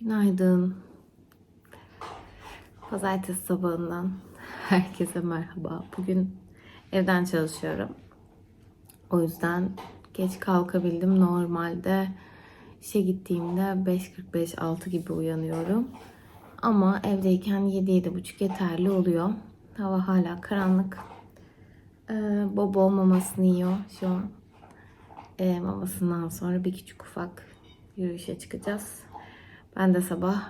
Günaydın. Pazartesi sabahından herkese merhaba. Bugün evden çalışıyorum. O yüzden geç kalkabildim. Normalde işe gittiğimde 5.45-6 gibi uyanıyorum. Ama evdeyken 7-7.30 yeterli oluyor. Hava hala karanlık. Ee, Bobo mamasını yiyor şu an. Ee, mamasından sonra bir küçük ufak yürüyüşe çıkacağız. Ben de sabah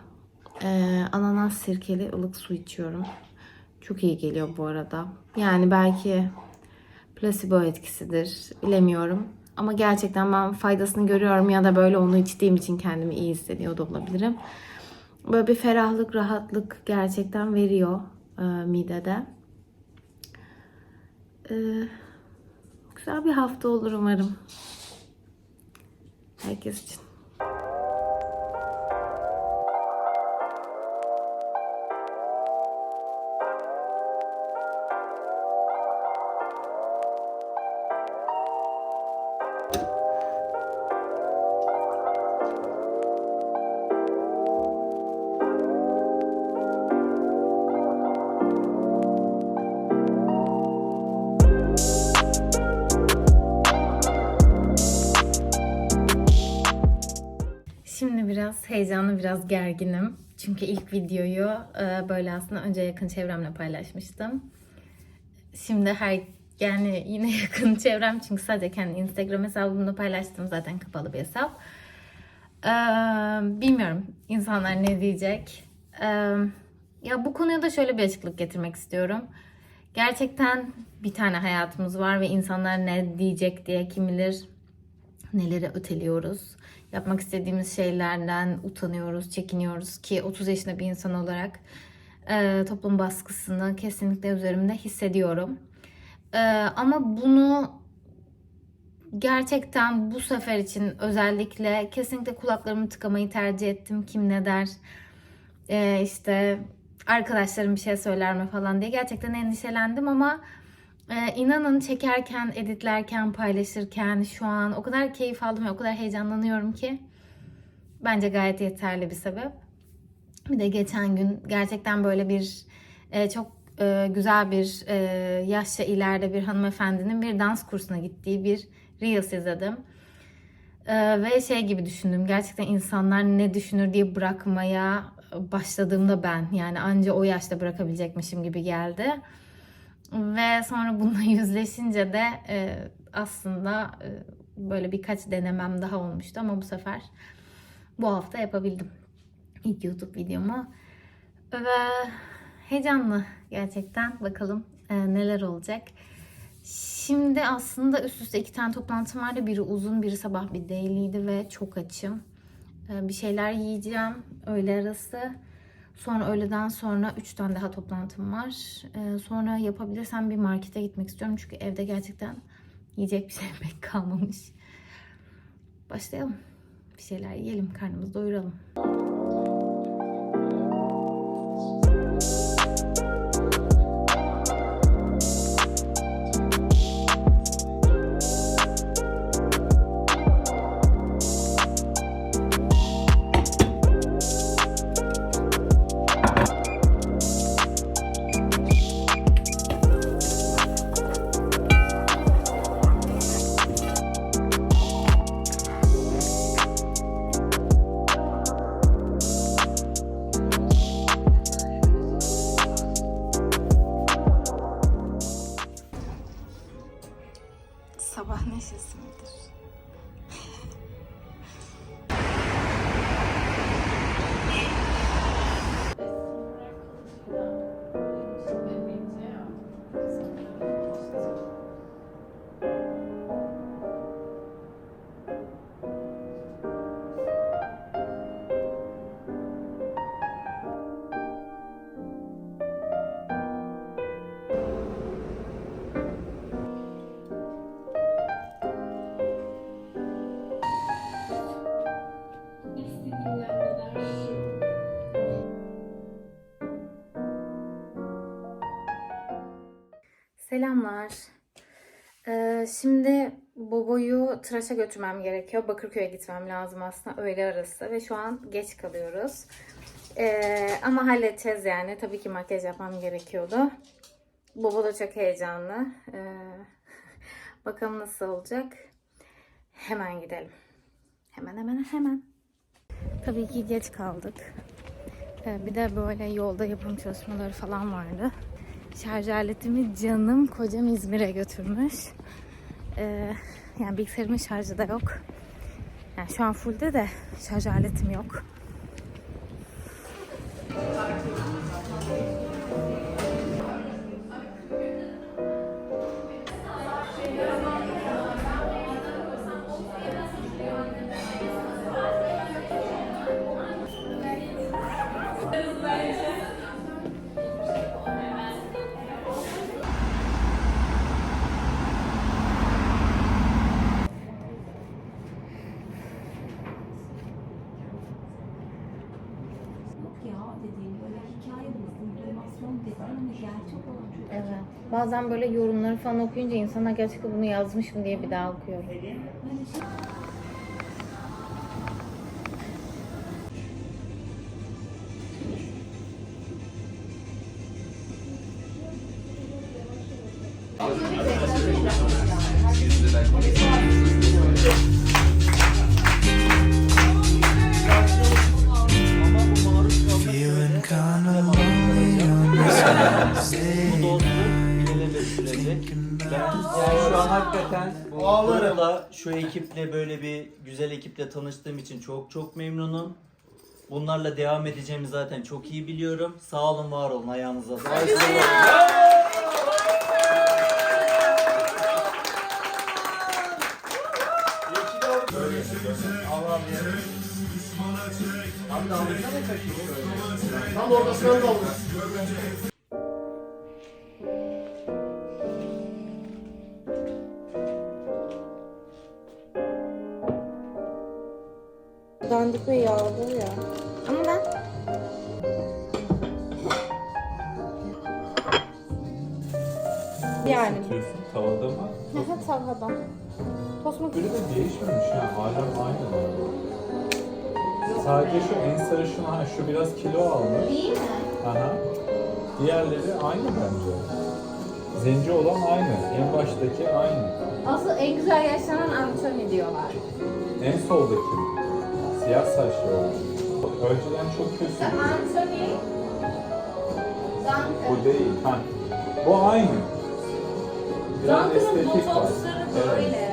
e, ananas sirkeli ılık su içiyorum. Çok iyi geliyor bu arada. Yani belki plasebo etkisidir. Bilemiyorum. Ama gerçekten ben faydasını görüyorum ya da böyle onu içtiğim için kendimi iyi hissediyor da olabilirim. Böyle bir ferahlık, rahatlık gerçekten veriyor e, midede. E, güzel bir hafta olur umarım. Herkes için. Şimdi heyecanlı, biraz gerginim. Çünkü ilk videoyu e, böyle aslında önce yakın çevremle paylaşmıştım. Şimdi her yani yine yakın çevrem çünkü sadece kendi Instagram hesabımda paylaştım zaten kapalı bir hesap. Ee, bilmiyorum insanlar ne diyecek. Ee, ya bu konuya da şöyle bir açıklık getirmek istiyorum. Gerçekten bir tane hayatımız var ve insanlar ne diyecek diye kim bilir neleri öteliyoruz. Yapmak istediğimiz şeylerden utanıyoruz, çekiniyoruz ki 30 yaşında bir insan olarak e, toplum baskısını kesinlikle üzerimde hissediyorum. E, ama bunu gerçekten bu sefer için özellikle kesinlikle kulaklarımı tıkamayı tercih ettim. Kim ne der, e, işte arkadaşlarım bir şey söyler mi falan diye gerçekten endişelendim ama ee, inanın çekerken, editlerken, paylaşırken şu an o kadar keyif aldım ve o kadar heyecanlanıyorum ki bence gayet yeterli bir sebep. Bir de geçen gün gerçekten böyle bir e, çok e, güzel bir e, yaşça ileride bir hanımefendinin bir dans kursuna gittiği bir Reels izledim. E, ve şey gibi düşündüm. Gerçekten insanlar ne düşünür diye bırakmaya başladığımda ben yani anca o yaşta bırakabilecekmişim gibi geldi. Ve sonra bununla yüzleşince de e, aslında e, böyle birkaç denemem daha olmuştu ama bu sefer bu hafta yapabildim ilk YouTube videomu. Ve heyecanlı gerçekten. Bakalım e, neler olacak. Şimdi aslında üst üste iki tane toplantım vardı. Biri uzun, biri sabah bir daily'ydi ve çok açım. E, bir şeyler yiyeceğim öğle arası. Sonra öğleden sonra 3 tane daha toplantım var. Ee, sonra yapabilirsem bir markete gitmek istiyorum. Çünkü evde gerçekten yiyecek bir şey pek kalmamış. Başlayalım. Bir şeyler yiyelim, karnımızı doyuralım. sabah neşesindir. Selamlar. Ee, şimdi Bobo'yu tıraşa götürmem gerekiyor. Bakırköy'e gitmem lazım aslında öğle arası ve şu an geç kalıyoruz. Ee, ama halledeceğiz yani. Tabii ki makyaj yapmam gerekiyordu. Bobo da çok heyecanlı. Ee, bakalım nasıl olacak. Hemen gidelim. Hemen hemen hemen. Tabii ki geç kaldık. Ee, bir de böyle yolda yapım çalışmaları falan vardı. Şarj aletimi canım kocam İzmir'e götürmüş. Ee, yani bilgisayarımın şarjı da yok. Yani şu an fullde de şarj aletim yok. Bazen böyle yorumları falan okuyunca insana gerçekten bunu yazmışım diye bir daha okuyorum. Hakikaten grupla, şu ekiple böyle bir güzel ekiple tanıştığım için çok çok memnunum. Bunlarla devam edeceğimi zaten çok iyi biliyorum. Sağ olun, var olun. Ayağınıza sağlık. Dandik ve yağlı ya. Ama ben yani tavada mı? Aha tavada. Tost? Böyle de değişmemiş ha. Hala aynı var. Sadece şu en sarışın ha şu biraz kilo almış. İyi mi? Aha. Diğerleri aynı bence. Zenci olan aynı. En baştaki aynı. Asıl en güzel yaşlanan Anthony diyorlar. En soldaki mi? Siyah saçlı olan. Önceden çok kötü. Anthony O değil. Ha. Bu aynı. Biraz Duncan'ın estetik var. botoksları böyle.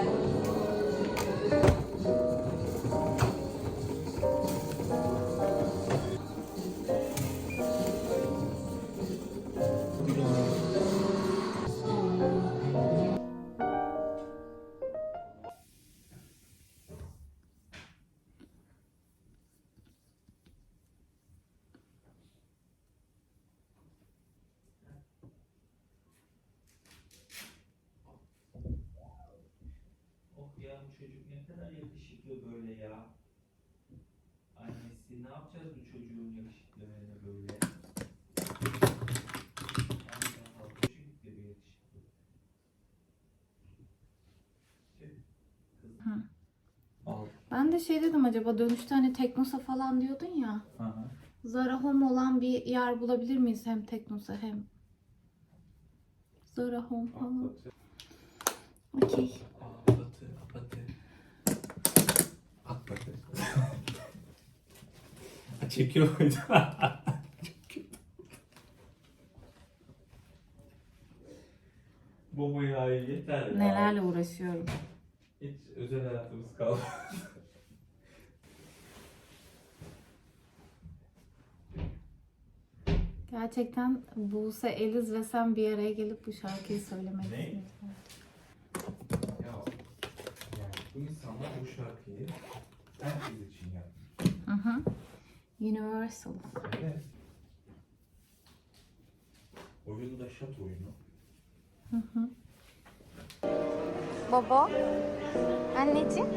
Yakışıklı böyle ya. Annesi ne yapacağız bu çocuğun yakışıklılığına böyle? Ben de şey dedim acaba dönüşte hani Teknosa falan diyordun ya. Aha. Zara Home olan bir yer bulabilir miyiz hem Teknosa hem Zara Home falan. Okey. Çekiyor muydu? Mu ya yeter ya. Nelerle uğraşıyorum. Hiç özel hayatımız kalmadı. Gerçekten Buse, Eliz ve sen bir araya gelip bu şarkıyı söylemelisiniz. Ya yani bu insanlar bu şarkıyı herkes için yapmış. Hı hı. Universal. Evet. Oyun da şat oyunu. Baba. Anneciğim.